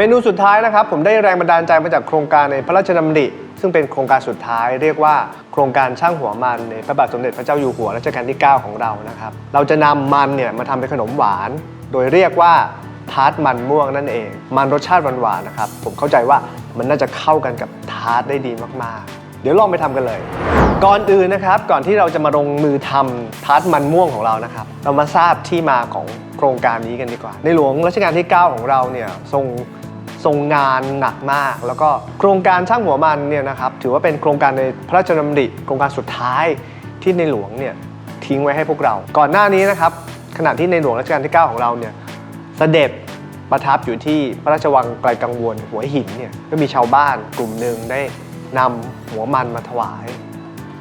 เมนูสุดท้ายนะครับ ผมได้แรงบันดาลใจมาจากโครงการในพระราชดำริ ซึ่งเป็นโครงการสุดท้ายเรียกว่า โครงการช่างหัวมันในพระบาทสมเด็จพระเจ้าอยู่หัวรัชกาลที่ 9 ของเรานะครับ เราจะนำมันเนี่ยมาทำเป็นขนมหวาน โดยเรียกว่าทาร์ตมันม่วงนั่นเอง มันรสชาติหวานๆนะครับ ผมเข้าใจว่ามันน่าจะเข้ากันกับทาร์ตได้ดีมากๆ เดี๋ยวลองไปทำกันเลย ก่อนอื่นนะครับ ก่อนที่เราจะมาลงมือทำทาร์ตมันม่วงของเรานะครับ เรามาทราบที่มาของโครงการนี้กันดีกว่า ในหลวงรัชกาลที่ 9 ของเราเนี่ยทรง ทรงงานหนักมาก แล้วก็โครงการช่างหัวมันเนี่ยนะครับถือว่าเป็นโครงการในพระราชดำริโครงการสุดท้ายที่ในหลวงเนี่ยทิ้งไว้ให้พวกเรา ก่อนหน้านี้นะครับขณะที่ในหลวงรัชกาลที่ 9 ของเราเนี่ยสเสด็จประทับอยู่ที่พระราชวังไกลกังวลหัวหินเนี่ยก็มีชาวบ้านกลุ่มหนึ่งได้นำหัวมันมาถวาย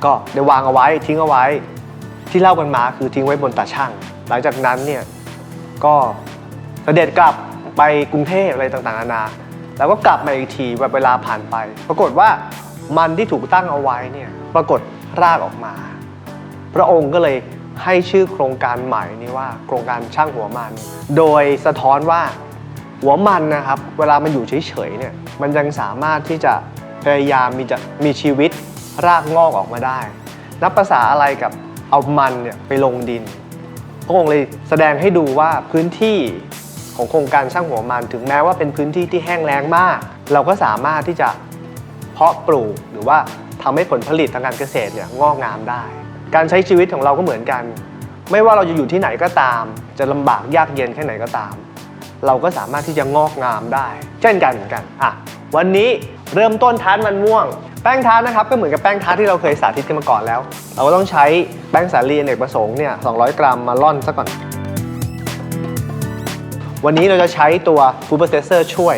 ก็ได้วางเอาไว้ทิ้งเอาไว้ที่เล่ากันมาคือทิ้งไว้บนตาช่าง หลังจากนั้นเนี่ยก็เสด็จกลับ ไปกรุงเทพอะไรต่างๆนานาแล้วก็กลับมาอีกทีแบบเวลาผ่านไป ปรากฏว่ามันที่ถูกตั้งเอาไว้เนี่ยปรากฏรากออกมา พระองค์ก็เลยให้ชื่อโครงการใหม่นี้ว่าโครงการช่างหัวมัน โดยสะท้อนว่าหัวมันนะครับ เวลามันอยู่เฉยๆเนี่ยมันยังสามารถที่จะพยายามมีจะมีชีวิตรากงอกออกมาได้ นับภาษาอะไรกับเอามันเนี่ยไปลงดินพระองค์เลยแสดงให้ดูว่าพื้นที่ ของโครงการช่างหัวมัน ถึงแม้ว่าเป็นพื้นที่ที่แห้งแล้งมาก เราก็สามารถที่จะเพาะปลูกหรือว่าทำให้ผลผลิตทางการเกษตรเนี่ยงอกงามได้ การใช้ชีวิตของเราก็เหมือนกัน ไม่ว่าเราจะอยู่ที่ไหนก็ตาม จะลำบากยากเย็นแค่ไหนก็ตาม เราก็สามารถที่จะงอกงามได้ เช่นกันเหมือนกันอะวันนี้เริ่มต้นทาร์ตมันม่วง แป้งทาร์นะครับก็เหมือนกับแป้งทาร์ที่เราเคยสาธิตกันมาก่อนแล้ว เราก็ต้องใช้แป้งสาลีอเนกประสงค์เนี่ย200 กรัมมาล่อนซะก่อน วันนี้เราจะใช้ตัว Food Processor ช่วย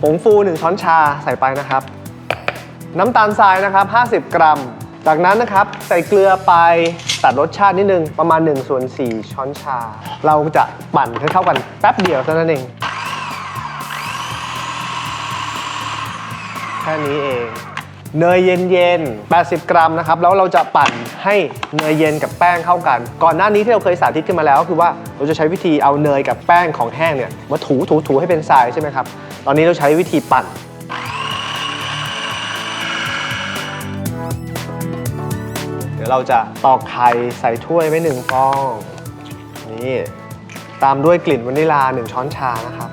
ผงฟู 1 ช้อนชาใส่ไปนะครับ น้ำตาลทรายนะครับ 50 กรัม จากนั้นนะครับใส่เกลือไปตัดรสชาตินิดนึง ประมาณ1ส่วน4ช้อนชา เราจะปั่นให้เข้ากันแป๊บเดียวเท่านั้นเอง แค่นี้เอง เนยเย็นๆ 80 กรัมนะครับ แล้วเราจะปั่นให้เนยเย็นกับแป้งเข้ากัน ก่อนหน้านี้ที่เราเคยสาธิตกันมาแล้วก็คือว่าเราจะใช้วิธีเอาเนยกับแป้งของแห้งเนี่ยมาถูถูถูให้เป็นทรายใช่ไหมครับ ตอนนี้เราใช้วิธีปั่นเดี๋ยวเราจะตอกไข่ใส่ถ้วยไว้หนึ่งฟอง นี่ ตามด้วยกลิ่นวานิลา1ช้อนชานะครับ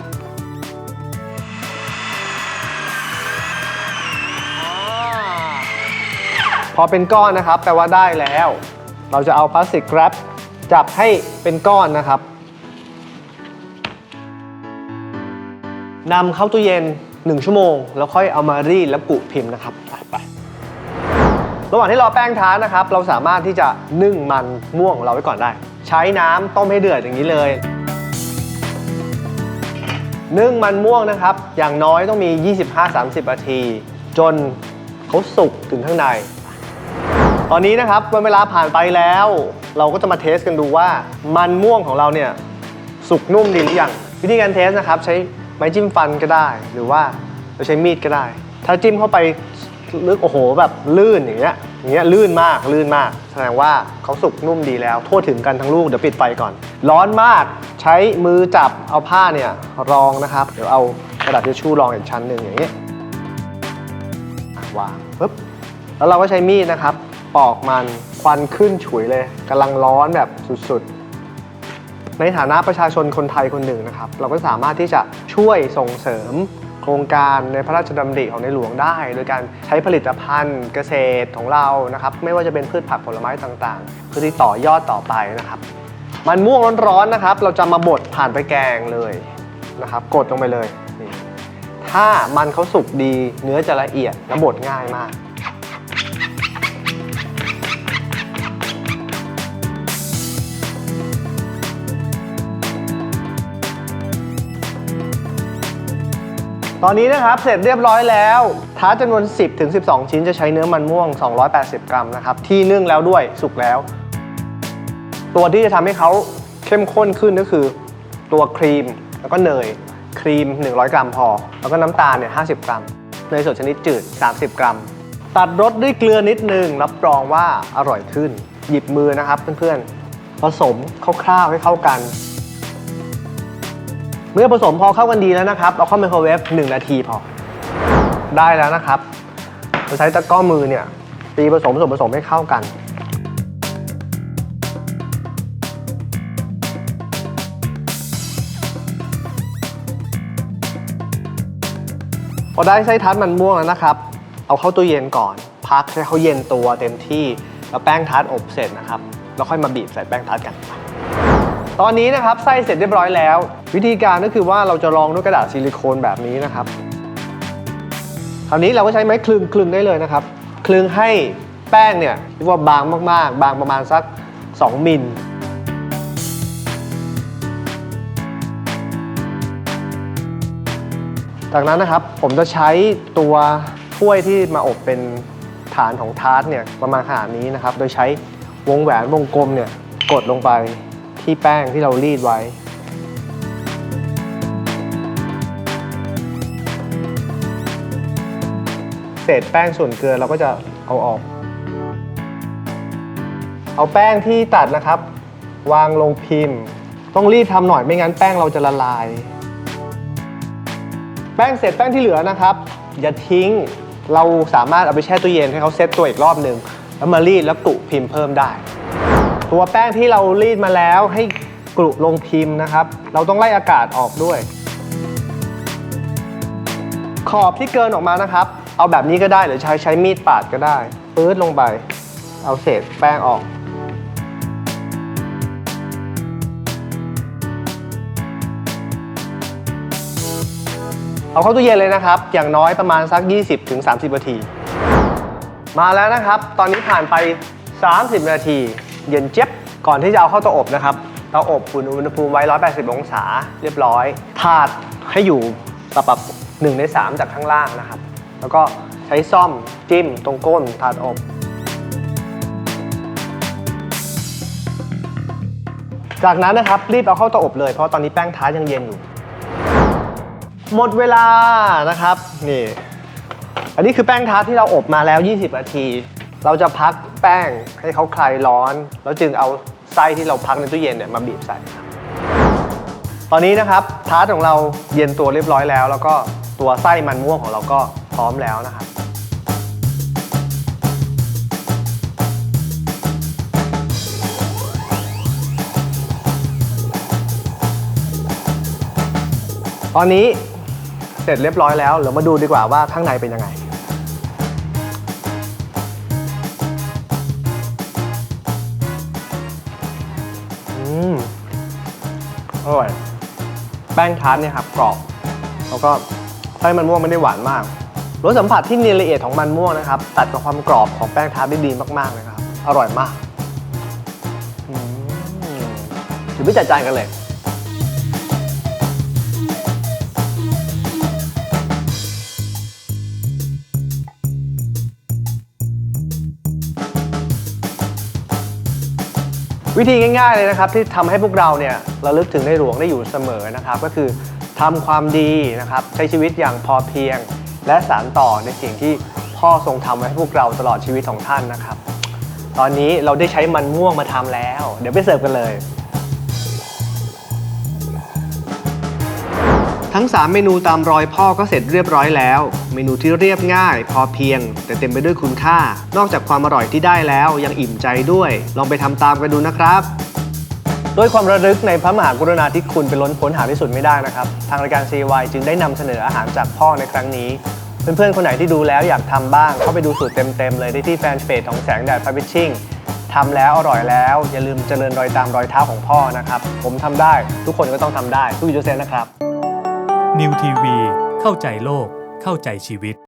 พอเป็นก้อนนะครับ แปลว่าได้แล้ว เราจะเอาพลาสติกแรปจับให้เป็นก้อนนะครับนำเข้าตู้เย็น 1 ชั่วโมง แล้วค่อยเอามารีดแล้วกุพิมพ์นะครับไปไประหว่างที่รอแป้งทาร์ตนะครับ เราสามารถที่จะนึ่งมันม่วงของเราไว้ก่อนได้ ใช้น้ำต้มให้เดือดอย่างนี้เลย นึ่งมันม่วงนะครับ อย่างน้อยต้องมี 25-30นาที จนเขาสุกถึงข้างใน ตอนนี้นะครับวันเวลาผ่านไปแล้ว เราก็จะมาเทสกันดูว่ามันม่วงของเราเนี่ยสุกนุ่มดีหรือยังวิธีการเทสนะครับใช้ไม้จิ้มฟันก็ได้ หรือว่าเราใช้มีดก็ได้ ถ้าจิ้มเข้าไปลึกโอ้โหแบบลื่นอย่างเงี้ยอย่างเงี้ยลื่นมากลื่นมาก แสดงว่าเขาสุกนุ่มดีแล้วทั่วถึงกันทั้งลูกเดี๋ยวปิดไฟก่อน ร้อนมากใช้มือจับเอาผ้าเนี่ยรองนะครับ เดี๋ยวเอากระดาษทิชชู่รองอีกชั้นหนึ่งอย่างเงี้ยวางปุ๊บแล้วเราก็ใช้มีดนะครับ ปอกมัน ควันขึ้นฉุยเลยกำลังร้อนแบบสุดๆ ในฐานะประชาชนคนไทยคนหนึ่งนะครับ เราก็สามารถที่จะช่วยส่งเสริมโครงการในพระราชดำริของในหลวงได้ โดยการใช้ผลิตภัณฑ์เกษตรของเรานะครับ ไม่ว่าจะเป็นพืชผักผลไม้ต่างๆ เพื่อที่ต่อยอดต่อไปนะครับ มันม่วงร้อนๆนะครับ เราจะมาบดผ่านไปแกงเลยนะครับ กดลงไปเลยนี่ถ้ามันเขาสุกดีเนื้อจะละเอียดและบดง่ายมาก ตอนนี้นะครับเสร็จเรียบร้อยแล้วท้าจำนวน 10ถึง12 ชิ้นจะใช้เนื้อมันม่วง 280 กรัมนะครับที่นึ่งแล้วด้วยสุกแล้ว ตัวที่จะทำให้เขาเข้มข้นขึ้นก็คือ ตัวครีมแล้วก็เนยครีม 100 กรัมพอ แล้วก็น้ำตาลเนี่ย50 กรัมเนยสดชนิดจืด 30 กรัม ตัดรสด้วยเกลือนิดนึงรับรองว่าอร่อยขึ้น หยิบมือนะครับเพื่อนๆผสมคร่าวๆให้เข้ากัน เมื่อผสมพอเข้ากันดีแล้วนะครับ เอาเข้าไมโครเวฟ1นาทีพอ ได้แล้วนะครับเราใช้ตะกร้อมือเนี่ยตีผสมผสมผสมให้เข้ากัน พอได้ไส้ทัดมันม่วงแล้วนะครับ เอาเข้าตู้เย็นก่อน พักให้เขาเย็นตัวเต็มที่ แล้วแป้งทัดอบเสร็จนะครับ แล้วค่อยมาบีบใส่แป้งทัดกัน ตอนนี้นะครับไส้เสร็จเรียบร้อยแล้ว วิธีการก็คือว่าเราจะรองด้วยกระดาษซิลิโคนแบบนี้นะครับคราวนี้เราก็ใช้ไม้คลึงคลึงได้เลยนะครับ คลึงให้แป้งเนี่ยเรียกว่าบางมากๆ บางประมาณสัก 2มิลจากนั้นนะครับผมจะใช้ตัวถ้วยที่มาอบเป็นฐานของทาร์ตเนี่ยประมาณขนาดนี้นะครับ โดยใช้วงแหวนวงกลมเนี่ยกดลงไป ที่แป้งที่เรารีดไว้ เศษแป้งส่วนเกินเราก็จะเอาออก เอาแป้งที่ตัดนะครับ วางลงพิมพ์ ต้องรีบทำหน่อยไม่งั้นแป้งเราจะละลาย แป้งเสร็จแป้งที่เหลือนะครับ อย่าทิ้งเราสามารถเอาไปแช่ตู้เย็นให้เขาเซตตัวอีกรอบหนึ่งแล้วมารีดแล้วกรุพิมพ์เพิ่มได้ ตัวแป้งที่เรารีดมาแล้วให้กรุลงพิมพ์นะครับ เราต้องไล่อากาศออกด้วย ขอบที่เกินออกมานะครับ เอาแบบนี้ก็ได้หรือใช้ใช้มีดปาดก็ได้ปื๊ดลงไป เอาเศษแป้งออก เอาเข้าตู้เย็นเลยนะครับ อย่างน้อยประมาณสัก 20-30 นาที มาแล้วนะครับ ตอนนี้ผ่านไป 30 นาที เย็นเจ็บก่อนที่จะเอาเข้าเตาอบนะครับเตาอบอุ่นอุณหภูมิไว้ 180 องศาเรียบร้อยถาดให้อยู่ระดับ1ใน 3 จากข้างล่างนะครับ แล้วก็ใช้ซ่อมจิ้มตรงก้นถาดอบ จากนั้นนะครับรีบเอาเข้าเตาอบเลยเพราะตอนนี้แป้งท้ายังเย็นอยู่ หมดเวลานะครับนี่อันนี้คือแป้งท้าที่เราอบมาแล้ว 20 นาที เราจะพัก แป้งให้เขาคลายร้อน แล้วจึงเอาไส้ที่เราพักในตู้เย็นเนี่ยมาบีบใส่ ตอนนี้นะครับทาร์ตของเราเย็นตัวเรียบร้อยแล้ว แล้วก็ตัวไส้มันม่วงของเราก็พร้อมแล้วนะครับตอนนี้เสร็จเรียบร้อยแล้วเดี๋ยวมาดูดีกว่าว่าข้างในเป็นยังไง อร่อย แป้งทาร์ตเนี่ยครับกรอบ แล้วก็ไส้มันม่วงไม่ได้หวานมาก รสสัมผัสที่เนียนละเอียดของมันม่วงนะครับ ตัดกับความกรอบของแป้งทาร์ตได้ดีมากๆเลยครับ อร่อยมากอืมเดี๋ยวไปจัดจานกันเลย วิธีง่ายๆเลยนะครับที่ทำให้พวกเราเนี่ยระลึกถึงในหลวงได้อยู่เสมอนะครับ ก็คือทำความดีนะครับใช้ชีวิตอย่างพอเพียง และสานต่อในสิ่งที่พ่อทรงทำไว้ให้พวกเราตลอดชีวิตของท่านนะครับ ตอนนี้เราได้ใช้มันม่วงมาทำแล้ว เดี๋ยวไปเสิร์ฟกันเลย ทั้ง 3 เมนูตามรอยพ่อก็เสร็จเรียบร้อยแล้ว เมนูที่เรียบง่าย พอเพียง แต่เต็มไปด้วยคุณค่า นอกจากความอร่อยที่ได้แล้วยังอิ่มใจด้วย ลองไปทำตามกันดูนะครับ ด้วยความระลึกในพระมหากรุณาธิคุณเป็นล้นพ้นหาที่สุดไม่ได้นะครับ ทางรายการ CY จึงได้นำเสนออาหารจากพ่อในครั้งนี้ เพื่อนๆ คนไหนที่ดูแล้วอยากทำบ้าง เข้าไปดูสูตรเต็มๆเลยได้ที่แฟนเพจของแสงแดดพับบิชชิ่งทำแล้วอร่อยแล้ว อย่าลืมเจริญรอยตามรอยเท้าของพ่อนะครับ ผมทำได้ทุกคนก็ต้องทำได้ทุกยูเซนนะครับ นิวทีวี เข้าใจโลก เข้าใจชีวิต